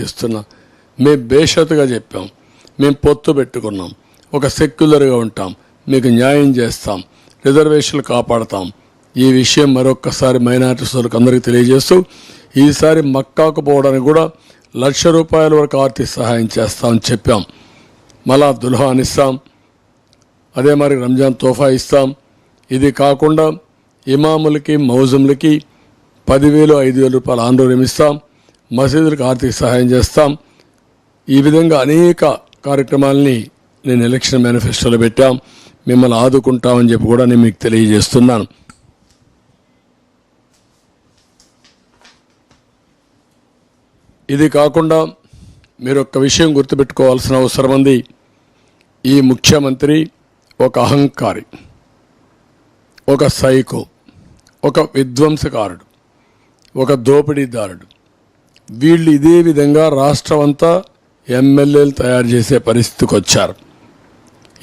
తీస్తున్నా. మేము బేషతుగా చెప్పాం. మేము పొత్తు పెట్టుకున్నాం. ఒక సెక్యులర్గా ఉంటాం. మీకు న్యాయం చేస్తాం. రిజర్వేషన్లు కాపాడతాం. ఈ విషయం మరొక్కసారి మైనారిటీ సోదరులకు అందరికీ తెలియజేస్తూ ఈసారి మక్కాకు పోవడానికి కూడా లక్ష రూపాయల వరకు ఆర్థిక సహాయం చేస్తామని చెప్పాం. మళ్ళా దుల్హాన్ ఇస్తాం. అదే మరి రంజాన్ తోఫా ఇస్తాం. ఇది కాకుండా ఇమాములకి మౌజుములకి పదివేలు ఐదు వేల రూపాయలు ఆందోళన ఇస్తాం. మసీదులకు ఆర్థిక సహాయం చేస్తాం. ఈ విధంగా అనేక కార్యక్రమాలని నేను ఎలక్షన్ మేనిఫెస్టోలో పెట్టాం. మిమ్మల్ని ఆదుకుంటామని చెప్పి కూడా నేను మీకు తెలియజేస్తున్నాను. ఇది కాకుండా మీరు ఒక్క విషయం గుర్తుపెట్టుకోవాల్సిన అవసరం ఉంది. ఈ ముఖ్యమంత్రి ఒక అహంకారి ఒక సైకో ఒక విధ్వంసకారుడు ఒక దోపిడీదారుడు వీళ్ళు ఇదే విధంగా రాష్ట్రం అంతా ఎమ్మెల్యేలు తయారు చేసే పరిస్థితికి వచ్చారు.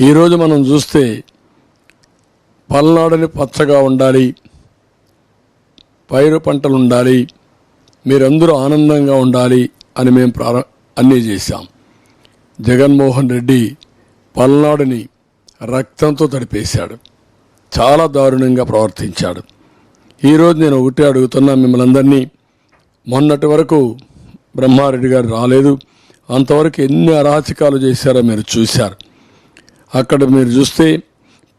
ఈరోజు మనం చూస్తే పల్నాడుని పచ్చగా ఉండాలి పైరు పంటలు ఉండాలి మీరందరూ ఆనందంగా ఉండాలి అని మేము ప్రార అన్నీ చేశాం. జగన్మోహన్ రెడ్డి పల్నాడుని రక్తంతో తడిపేశాడు. చాలా దారుణంగా ప్రవర్తించాడు. ఈరోజు నేను ఒకటే అడుగుతున్నా మిమ్మల్ని అందరినీ మొన్నటి వరకు బ్రహ్మారెడ్డి గారు రాలేదు. అంతవరకు ఎన్ని అరాచకాలు చేశారో మీరు చూశారు. అక్కడ మీరు చూస్తే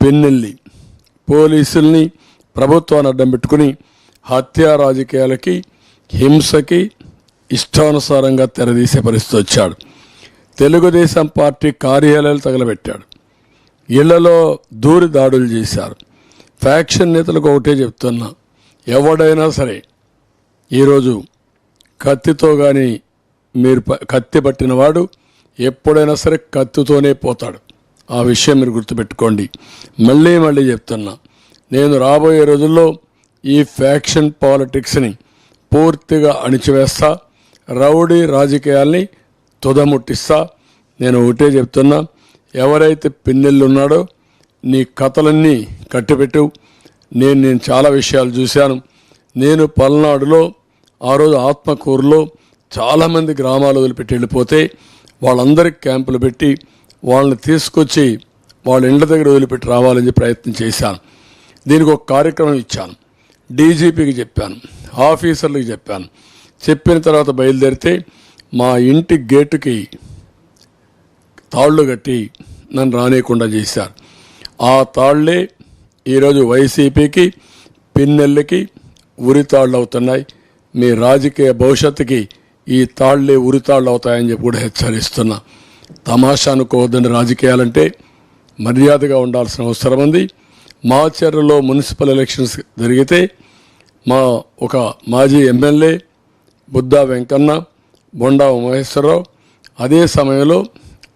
పెన్నెల్లి పోలీసుల్ని ప్రభుత్వాన్ని అడ్డం పెట్టుకుని హత్యా రాజకీయాలకి హింసకి ఇష్టానుసారంగా తెరదీసే పరిస్థితి వచ్చాడు. తెలుగుదేశం పార్టీ కార్యాలయాలు తగలబెట్టాడు. ఇళ్ళలో దూరి దాడులు చేశారు. ఫ్యాక్షన్ నేతలకు ఒకటే చెప్తున్నా. ఎవడైనా సరే ఈరోజు కత్తితో కానీ మీరు కత్తి పట్టినవాడు ఎప్పుడైనా సరే కత్తితోనే పోతాడు. ఆ విషయం మీరు గుర్తుపెట్టుకోండి. మళ్ళీ మళ్ళీ చెప్తున్నా. నేను రాబోయే రోజుల్లో ఈ ఫ్యాక్షన్ పాలిటిక్స్ని పూర్తిగా అణిచివేస్తా రౌడీ రాజకీయాల్ని తుదముట్టిస్తా. నేను ఒకటే చెప్తున్నా ఎవరైతే పిన్నెళ్ళు ఉన్నాడో నీ కథలన్నీ కట్టిపెట్టు. నేను నేను చాలా విషయాలు చూశాను. నేను పల్నాడులో ఆ రోజు ఆత్మకూరులో చాలామంది గ్రామాలు వదిలిపెట్టి వెళ్ళిపోతే వాళ్ళందరికీ క్యాంపులు పెట్టి వాళ్ళని తీసుకొచ్చి వాళ్ళ ఇండ్ల దగ్గర వదిలిపెట్టి రావాలని ప్రయత్నం చేశాను. దీనికి ఒక కార్యక్రమం ఇచ్చాను. డీజీపీకి చెప్పాను. ఆఫీసర్లకు చెప్పాను. చెప్పిన తర్వాత బయలుదేరితే మా ఇంటి గేటుకి తాళ్ళు కట్టి నన్ను రానియకుండా చేశారు. ఆ తాళ్ళే ఈరోజు వైసీపీకి పిన్నెల్లికి ఉరితాళ్ళు అవుతున్నాయి. మీ రాజకీయ భవిష్యత్తుకి ఈ తాళ్ళే ఉరితాళ్ళు అవుతాయని చెప్పి కూడా హెచ్చరిస్తున్నా. తమాషా అనుకోవద్దని రాజకీయాలంటే మర్యాదగా ఉండాల్సిన అవసరం ఉంది. మా చర్యలో మున్సిపల్ ఎలక్షన్స్ జరిగితే మా ఒక మాజీ ఎమ్మెల్యే బుద్ధా వెంకన్న బొండా మహేశ్వరరావు అదే సమయంలో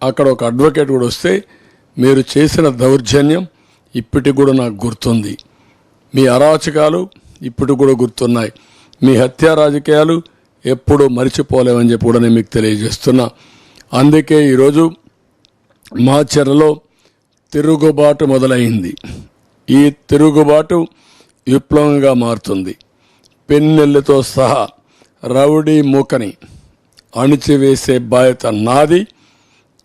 అక్కడ ఒక అడ్వకేట్ కూడా వస్తే మీరు చేసిన దౌర్జన్యం ఇప్పటికి కూడా నాకు గుర్తుంది. మీ అరాచకాలు ఇప్పటికి కూడా గుర్తున్నాయి. మీ హత్యా రాజకీయాలు ఎప్పుడూ మరిచిపోలేమని చెప్పి కూడా నేను మీకు తెలియజేస్తున్నా. అందుకే ఈరోజు మా చెరలో తిరుగుబాటు మొదలైంది. ఈ తిరుగుబాటు విప్లవంగా మారుతుంది. పెన్నెల్లితో సహా రౌడీ మూకని అణిచివేసే బాధ్యత నాది.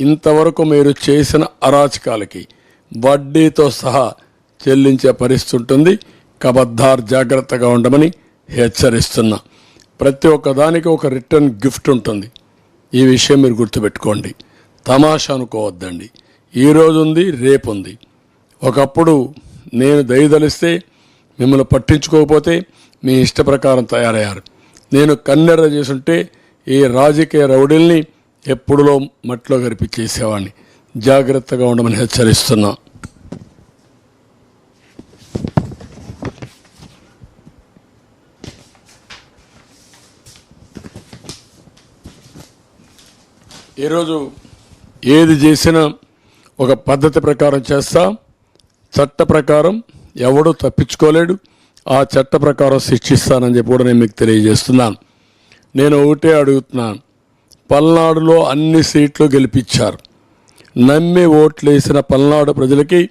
ఇంతవరకు మీరు చేసిన అరాచకాలకి వడ్డీతో సహా చెల్లించే పరిస్థితి ఉంటుంది. కబద్దార్ జాగ్రత్తగా ఉండమని హెచ్చరిస్తున్నా. ప్రతి ఒక్క దానికి ఒక రిటర్న్ గిఫ్ట్ ఉంటుంది. ఈ విషయం మీరు గుర్తుపెట్టుకోండి. తమాషా అనుకోవద్దండి. ఈ రోజు ఉంది రేపు ఉంది ఒకప్పుడు నేను దయదలిస్తే మిమ్మల్ని పట్టించుకోకపోతే మీ ఇష్ట ప్రకారం తయారయ్యారు. నేను కన్నెర్ర చేసుంటే ఈ రాజకీయ రౌడీల్ని ఎప్పుడులో మట్టిలో గరిపించేసేవాడిని జాగ్రత్తగా ఉండమని హెచ్చరిస్తున్నా. ఈరోజు ఏది చేసినా ఒక పద్ధతి ప్రకారం చేస్తా. చట్ట ప్రకారం ఎవడూ తప్పించుకోలేడు. ఆ చట్ట ప్రకారం శిక్షిస్తానని చెప్పి కూడా నేను మీకు తెలియజేస్తున్నాను. నేను ఒకటే అడుగుతున్నాను. పల్నాడులో అన్ని సీట్లు గెలిపించారు. నమ్మి ఓట్లు వేసిన పల్నాడు ప్రజలకి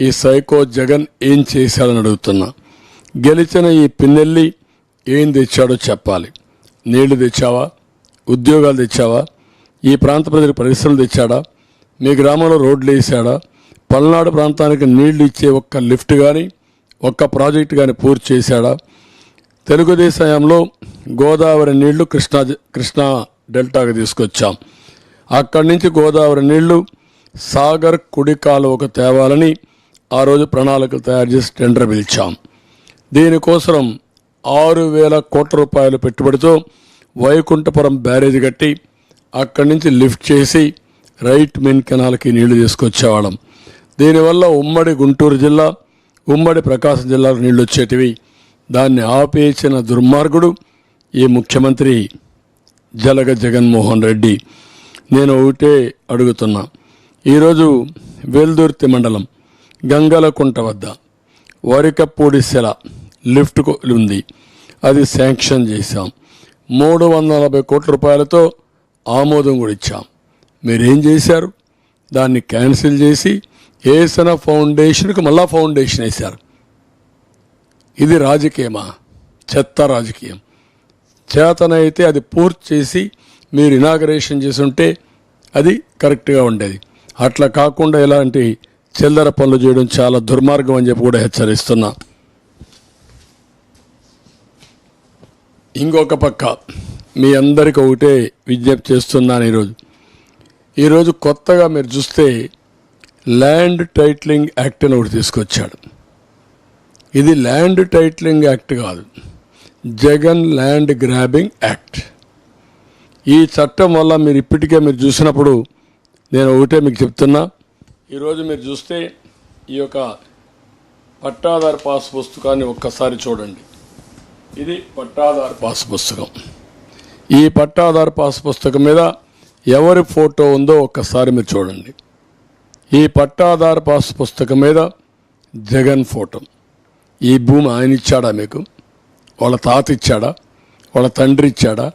ఈ సైకో జగన్ ఏం చేశాడని అడుగుతున్నా. గెలిచిన ఈ పిన్నెల్లి ఏం తెచ్చాడో చెప్పాలి. నీళ్ళు తెచ్చావా? ఉద్యోగాలు తెచ్చావా? ఈ ప్రాంత ప్రజలకు పరిశ్రమలు తెచ్చాడా? మీ గ్రామంలో రోడ్లు వేసాడా పల్నాడు ప్రాంతానికి నీళ్ళు ఇచ్చే ఒక్క లిఫ్ట్ కానీ ఒక్క ప్రాజెక్ట్ కానీ పూర్తి చేశాడా? తెలుగుదేశంలో గోదావరి నీళ్ళు కృష్ణా కృష్ణా డెల్టాకు తీసుకొచ్చాం. అక్కడి నుంచి గోదావరి నీళ్ళు సాగర్ కుడి కాలువకు తేవాలని ఆ రోజు ప్రణాళికలు తయారు చేసి టెండర్ పిలిచాం. దీనికోసం ఆరు వేల కోట్ల రూపాయల పెట్టుబడితో వైకుంఠపురం బ్యారేజ్ కట్టి అక్కడి నుంచి లిఫ్ట్ చేసి రైట్ మెయిన్ కెనాల్కి నీళ్ళు తీసుకొచ్చేవాళ్ళం. దీనివల్ల ఉమ్మడి గుంటూరు జిల్లా ఉమ్మడి ప్రకాశం జిల్లాకు నీళ్ళు వచ్చేటివి. దాన్ని ఆపేసిన దుర్మార్గుడు ఈ ముఖ్యమంత్రి జలగ జగన్మోహన్ రెడ్డి. నేను ఒకటే అడుగుతున్నా. ఈరోజు వేల్దుర్తి మండలం గంగలకుంట వద్ద వరికపూడి సెల లిఫ్ట్ ఉంది. అది శాంక్షన్ చేశాం. మూడు వందల నలభై కోట్ల రూపాయలతో ఆమోదం కూడా ఇచ్చాం. మీరేం చేశారు? దాన్ని క్యాన్సిల్ చేసి ఏసన ఫౌండేషన్కి మళ్ళా ఫౌండేషన్ వేశారు. ఇది రాజకీయమా? చెత్త రాజకీయం. చేతనైతే అది పూర్తి చేసి మీరు ఇనాగరేషన్ చేసి ఉంటే అది కరెక్ట్గా ఉండేది. అట్లా కాకుండా ఇలాంటి చిల్లర పనులు చేయడం చాలా దుర్మార్గం అని చెప్పి కూడా హెచ్చరిస్తున్నా. ఇంకొక పక్క మీ అందరికి ఒకటే విజ్ఞప్తి చేస్తున్నాను ఈరోజు. ఈరోజు కొత్తగా మీరు చూస్తే ల్యాండ్ టైట్లింగ్ యాక్ట్ అని ఒకటి తీసుకొచ్చాడు. ఇది ల్యాండ్ టైట్లింగ్ యాక్ట్ కాదు. Jagan land grabbing act. ఈ చట్టం వల్ల మీరు ఇప్పటికే మీరు చూసినప్పుడు నేను ఒకటే మీకు చెప్తున్నా. ఈరోజు మీరు చూస్తే ఈ యొక్క పట్టాదారు పాస్ పుస్తకాన్ని ఒక్కసారి చూడండి. ఇది పట్టాదారు పాస్ పుస్తకం. ఈ పట్టాదారు పాస్ పుస్తకం మీద ఎవరి ఫోటో ఉందో ఒక్కసారి మీరు చూడండి. ఈ పట్టాదారు పాస్ పుస్తకం మీద జగన్ ఫోటో. ఈ భూమి ఆయన ఇచ్చాడా మీకు? వాళ్ళ తాత ఇచ్చాడా? వాళ్ళ తండ్రి ఇచ్చాడా?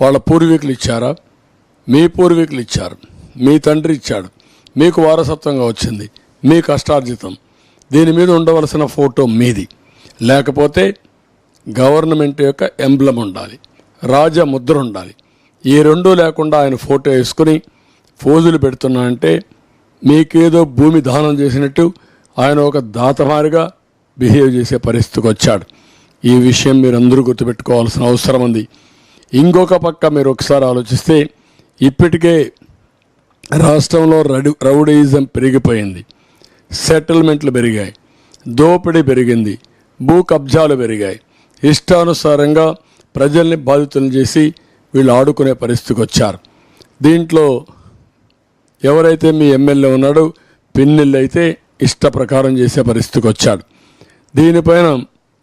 వాళ్ళ పూర్వీకులు ఇచ్చారా? మీ పూర్వీకులు ఇచ్చారు. మీ తండ్రి ఇచ్చాడు. మీకు వారసత్వంగా వచ్చింది. మీ కష్టార్జితం. దీని మీద ఉండవలసిన ఫోటో మీది. లేకపోతే గవర్నమెంట్ యొక్క ఎంబ్లం ఉండాలి. రాజ ముద్ర ఉండాలి ఈ రెండు లేకుండా ఆయన ఫోటో వేసుకుని ఫోజులు పెడుతున్నా అంటే మీకేదో భూమి దానం చేసినట్టు ఆయన ఒక దాతమారిగా బిహేవ్ చేసే పరిస్థితికి వచ్చాడు. ఈ విషయం మీరు అందరూ గుర్తుపెట్టుకోవాల్సిన అవసరం ఉంది. ఇంకొక పక్క మీరు ఒకసారి ఆలోచిస్తే ఇప్పటికే రాష్ట్రంలో రడి రౌడీయిజం పెరిగిపోయింది. సెటిల్మెంట్లు పెరిగాయి. దోపిడీ పెరిగింది. భూ కబ్జాలు పెరిగాయి. ఇష్టానుసారంగా ప్రజల్ని బాధితులను చేసి వీళ్ళు ఆడుకునే పరిస్థితికి వచ్చారు. దీంట్లో ఎవరైతే మీ ఎమ్మెల్యే ఉన్నాడో పిన్నిళ్ళు అయితే ఇష్ట ప్రకారం చేసే పరిస్థితికి వచ్చాడు. దీనిపైన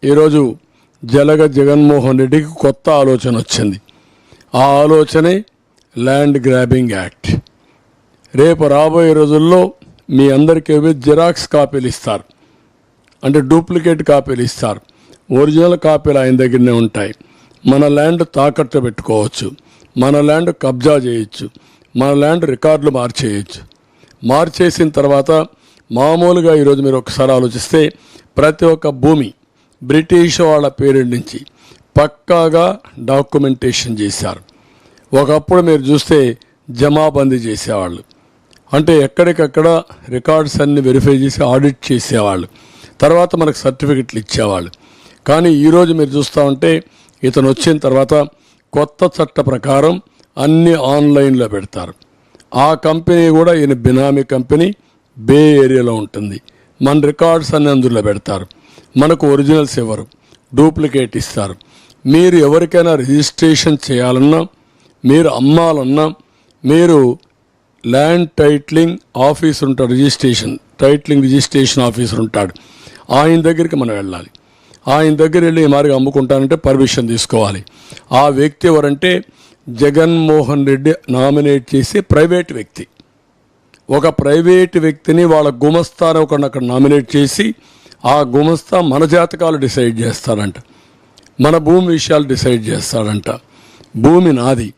ఈరోజు జలగ జగన్మోహన్ రెడ్డికి కొత్త ఆలోచన వచ్చింది. ఆ ఆలోచనే ల్యాండ్ గ్రాబింగ్ యాక్ట్. రేపు రాబోయే రోజుల్లో మీ అందరికీ జిరాక్స్ కాపీలు ఇస్తారు. అంటే డూప్లికేట్ కాపీలు ఇస్తారు. ఒరిజినల్ కాపీలు ఆయన దగ్గరనే ఉంటాయి. మన ల్యాండ్ తాకట్టు పెట్టుకోవచ్చు. మన ల్యాండ్ కబ్జా చేయొచ్చు. మన ల్యాండ్ రికార్డులు మార్చేయచ్చు. మార్చేసిన తర్వాత మామూలుగా ఈరోజు మీరు ఒకసారి ఆలోచిస్తే ప్రతి ఒక్క భూమి బ్రిటిష్ వాళ్ళ పేరు నుంచి పక్కాగా డాక్యుమెంటేషన్ చేశారు. ఒకప్పుడు మీరు చూస్తే జమాబందీ చేసేవాళ్ళు. అంటే ఎక్కడికక్కడ రికార్డ్స్ అన్ని వెరిఫై చేసి ఆడిట్ చేసేవాళ్ళు. తర్వాత మనకు సర్టిఫికెట్లు ఇచ్చేవాళ్ళు. కానీ ఈరోజు మీరు చూస్తూ ఉంటే ఇతను వచ్చిన తర్వాత కొత్త చట్ట ప్రకారం అన్ని ఆన్లైన్లో పెడతారు. ఆ కంపెనీ కూడా ఈయన బినామీ కంపెనీ బే ఏరియాలో ఉంటుంది. మన రికార్డ్స్ అన్ని అందులో పెడతారు. మనకు ఒరిజినల్స్ ఇవ్వరు. డూప్లికేట్ ఇస్తారు. మీరు ఎవరికైనా రిజిస్ట్రేషన్ చేయాలన్నా మీరు అమ్మాలన్నా మీరు ల్యాండ్ టైట్లింగ్ ఆఫీసర్ ఉంటాడు రిజిస్ట్రేషన్ టైట్లింగ్ రిజిస్ట్రేషన్ ఆఫీసర్ ఉంటాడు. ఆయన దగ్గరికి మనం వెళ్ళాలి. ఆయన దగ్గర వెళ్ళి ఈ మార్గం అమ్ముకుంటానంటే పర్మిషన్ తీసుకోవాలి. ఆ వ్యక్తి ఎవరంటే జగన్మోహన్ రెడ్డి నామినేట్ చేసే ప్రైవేట్ వ్యక్తి. ఒక ప్రైవేట్ వ్యక్తిని వాళ్ళ గుమస్తాను ఒకరిని అక్కడ నామినేట్ చేసి ఆ గుమస్తా మన జాతకాలు డిసైడ్ చేస్తాడంట. మన భూమి విషయాలు డిసైడ్ చేస్తాడంట. భూమి నాది.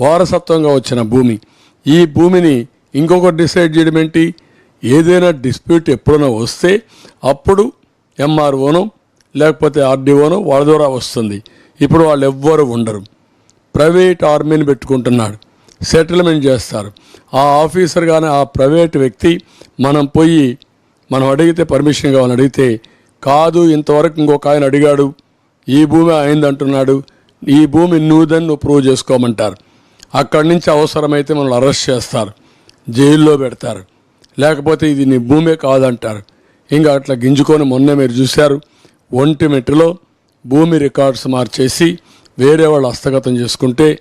వారసత్వంగా వచ్చిన భూమి. ఈ భూమిని ఇంకొకటి డిసైడ్ చేయడం ఏంటి? ఏదైనా డిస్ప్యూట్ ఎప్పుడైనా వస్తే అప్పుడు ఎంఆర్ఓను లేకపోతే ఆర్డీఓను వాళ్ళ ద్వారా వస్తుంది. ఇప్పుడు వాళ్ళు ఎవ్వరు ఉండరు. ప్రైవేట్ ఆర్మీని పెట్టుకుంటున్నాడు. సెటిల్మెంట్ చేస్తారు. ఆ ఆఫీసర్ కానీ ఆ ప్రైవేట్ వ్యక్తి మనం పోయి మనం అడిగితే పర్మిషన్ కావాలని అడిగితే కాదు ఇంతవరకు ఇంకొక ఆయన అడిగాడు. ఈ భూమి అయింది అంటున్నాడు ఈ భూమి నువ్వుదని నువ్వు ప్రూవ్ చేసుకోమంటారు. అక్కడి నుంచి అవసరమైతే మనల్ని అరెస్ట్ చేస్తారు. జైల్లో పెడతారు. లేకపోతే ఇది నీ భూమే కాదంటారు. ఇంకా అట్లా గింజుకొని మొన్నే మీరు చూశారు. ఒంటి మెట్టులో భూమి రికార్డ్స్ మార్చేసి వేరే వాళ్ళు హస్తగతం చేసుకుంటే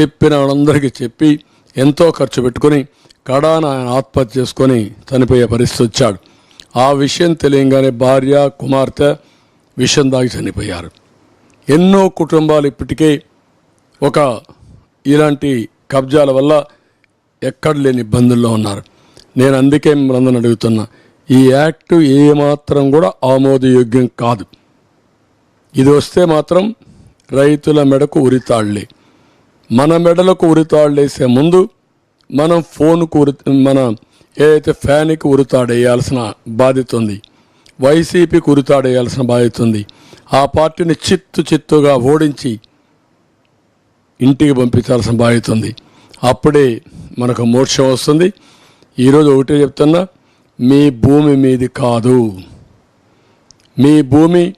చెప్పిన వాళ్ళందరికీ చెప్పి ఎంతో ఖర్చు పెట్టుకొని కడాన ఆయన ఆత్మహత్య చేసుకొని చనిపోయే పరిస్థితి వచ్చాడు. ఆ విషయం తెలియంగానే భార్య కుమార్తె విషం దాగి చనిపోయారు. ఎన్నో కుటుంబాలు ఇప్పటికే ఒక ఇలాంటి కబ్జాల వల్ల ఎక్కడ లేని ఇబ్బందుల్లో ఉన్నారు. నేను అందుకే మిమ్మల్ని అందరిని అడుగుతున్నా ఈ యాక్ట్ ఏమాత్రం కూడా ఆమోదయోగ్యం కాదు. ఇది వస్తే మాత్రం రైతుల మెడకు ఉరితాళ్ళే మన మెడలకు ఉరితాళ్ళేసే ముందు మనం ఫోన్కు ఉరి మన ఏదైతే ఫ్యాన్కి ఉరితాడేయాల్సిన బాధ్యత ఉంది వైసీపీకి ఉరితాడేయాల్సిన బాధ్యత ఉంది ఆ పార్టీని చిత్తు చిత్తుగా ఓడించి ఇంటికి పంపించాల్సిన బాధ్యత ఉంది. అప్పుడే మనకు మోక్షం వస్తుంది. ఈరోజు ఒకటే చెప్తున్నా మీ భూమి మీది కాదు. మీ భూమి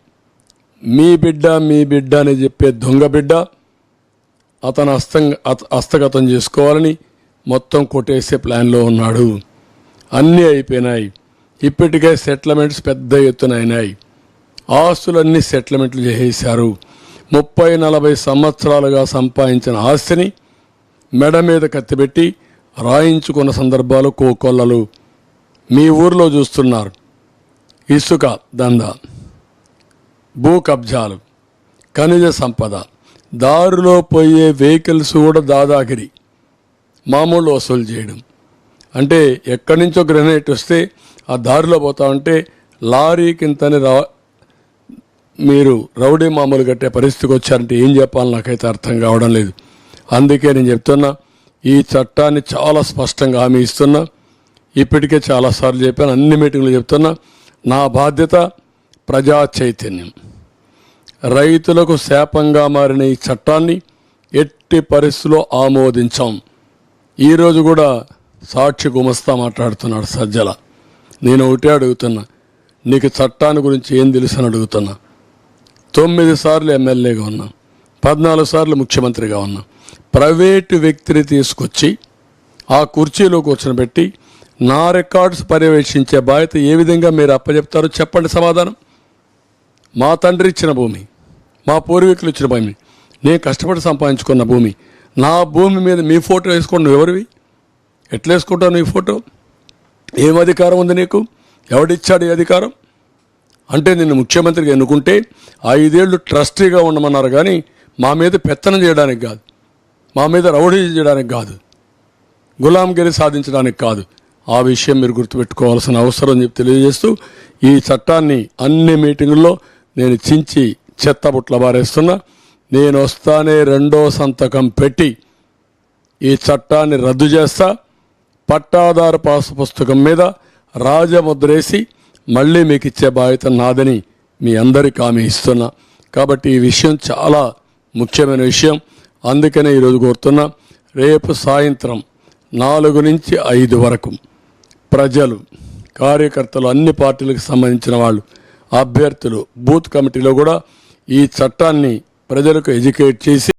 మీ బిడ్డ మీ బిడ్డ అని చెప్పే దొంగ బిడ్డ అతను హస్తం అత- హస్తగతం చేసుకోవాలని మొత్తం కొట్టేసే ప్లాన్లో ఉన్నాడు. అన్నీ అయిపోయినాయి. ఇప్పటికే సెటిల్మెంట్స్ పెద్ద ఎత్తున అయినాయి. ఆస్తులన్నీ సెటిల్మెంట్లు చేసేశారు. ముప్పై నలభై సంవత్సరాలుగా సంపాదించిన ఆస్తిని మెడ మీద కత్తిపెట్టి రాయించుకున్న సందర్భాలు కోకొల్లలు. మీ ఊర్లో చూస్తున్నారు. ఇసుక దంద భూ కబ్జాలు ఖనిజ సంపద దారిలో పోయే వెహికల్స్ కూడా దాదాగిరి. మామూలు వసూలు చేయడం. అంటే ఎక్కడి నుంచో గ్రెనేట్ వస్తే ఆ దారిలో పోతా ఉంటే లారీ కింతని రా మీరు రౌడీ మామూలు కట్టే పరిస్థితికి వచ్చారంటే ఏం చెప్పాలి నాకైతే అర్థం కావడం లేదు. అందుకే నేను చెప్తున్నా ఈ చట్టాన్ని చాలా స్పష్టంగా హామీ ఇస్తున్నా. ఇప్పటికే చాలాసార్లు చెప్పాను అన్ని మీటింగ్లు చెప్తున్నా నా బాధ్యత ప్రజా చైతన్యం. రైతులకు శాపంగా మారిన ఈ చట్టాన్ని ఎట్టి పరిస్థితుల్లో ఆమోదించాం. ఈరోజు కూడా సాక్షి గుమస్తా మాట్లాడుతున్నాడు సజ్జల. నేను ఒకటే అడుగుతున్నా నీకు చట్టాన్ని గురించి ఏం తెలుసు అని అడుగుతున్నా. తొమ్మిది సార్లు ఎమ్మెల్యేగా ఉన్నా పద్నాలుగు సార్లు ముఖ్యమంత్రిగా ఉన్నా ప్రైవేటు వ్యక్తిని తీసుకొచ్చి ఆ కుర్చీలో కూర్చొని నా రికార్డ్స్ పర్యవేక్షించే బాధ్యత ఏ విధంగా మీరు అప్పచెప్తారో చెప్పండి సమాధానం. మా తండ్రి ఇచ్చిన భూమి మా పూర్వీకులు ఇచ్చిన భూమి నేను కష్టపడి సంపాదించుకున్న భూమి నా భూమి మీద మీ ఫోటో వేసుకోండి. నువ్వు ఎవరివి? ఎట్లా వేసుకుంటావు నీ ఫోటో? ఏం అధికారం ఉంది నీకు? ఎవడిచ్చాడు ఈ అధికారం? అంటే నిన్ను ముఖ్యమంత్రిగా ఎన్నుకుంటే ఐదేళ్ళు ట్రస్టీగా ఉండమన్నారు కానీ మా మీద పెత్తనం చేయడానికి కాదు. మా మీద రౌడీ చేయడానికి కాదు. గులాంగిరి సాధించడానికి కాదు. ఆ విషయం మీరు గుర్తుపెట్టుకోవాల్సిన అవసరం చెప్పి తెలియజేస్తూ ఈ చట్టాన్ని అన్ని మీటింగుల్లో నేను చించి చెత్తబుట్ల బారేస్తున్నా. నేను వస్తానే రెండో సంతకం పెట్టి ఈ చట్టాన్ని రద్దు చేస్తా. పట్టాదారు పాసు పుస్తకం మీద రాజముద్రేసి మళ్ళీ మీకు ఇచ్చే బాధ్యత నాదని మీ అందరికీ ఆమె ఇస్తున్నా. కాబట్టి ఈ విషయం చాలా ముఖ్యమైన విషయం. అందుకనే ఈరోజు కోరుతున్నా రేపు సాయంత్రం నాలుగు నుంచి ఐదు వరకు ప్రజలు కార్యకర్తలు అన్ని పార్టీలకు సంబంధించిన వాళ్ళు అభ్యర్థులు బూత్ కమిటీలో కూడా ఈ చట్టాన్ని ప్రజలకు ఎడ్యుకేట్ చేసి